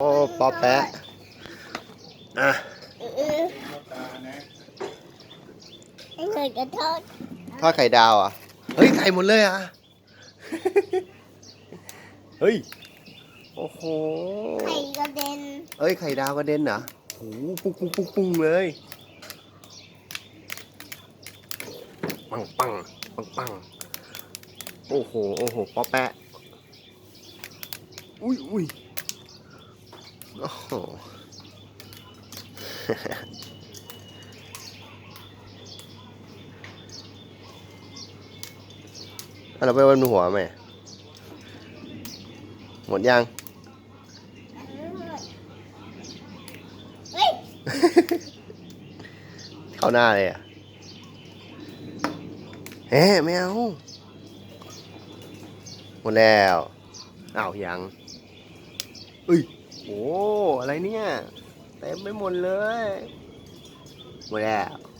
โอ้ปอแปะอะให้เงินกระทอดทอดไข่ดาวอะ เฮ้ย ไข่หมดเลยอะ เฮ้ย โอ้โห ไข่กระเด็น เอ้ย ไข่ดาวกระเด็นเหรอโอ้โหปุ้งปุ้งปุ้งปุ้งเลยปังปังปังปังโอ้โห โอ้โห ปอแปะ อุ้ยอุ้ย โอ้โหเราไปวันหัวไหมหมดยังเข้าหน้าเลยอะเฮ้ไม่เอาหมดแล้วอ้าวยังเอ้ย โอ้อะไรเนี่ยเต็มไปหมดเลยหมดแล้ว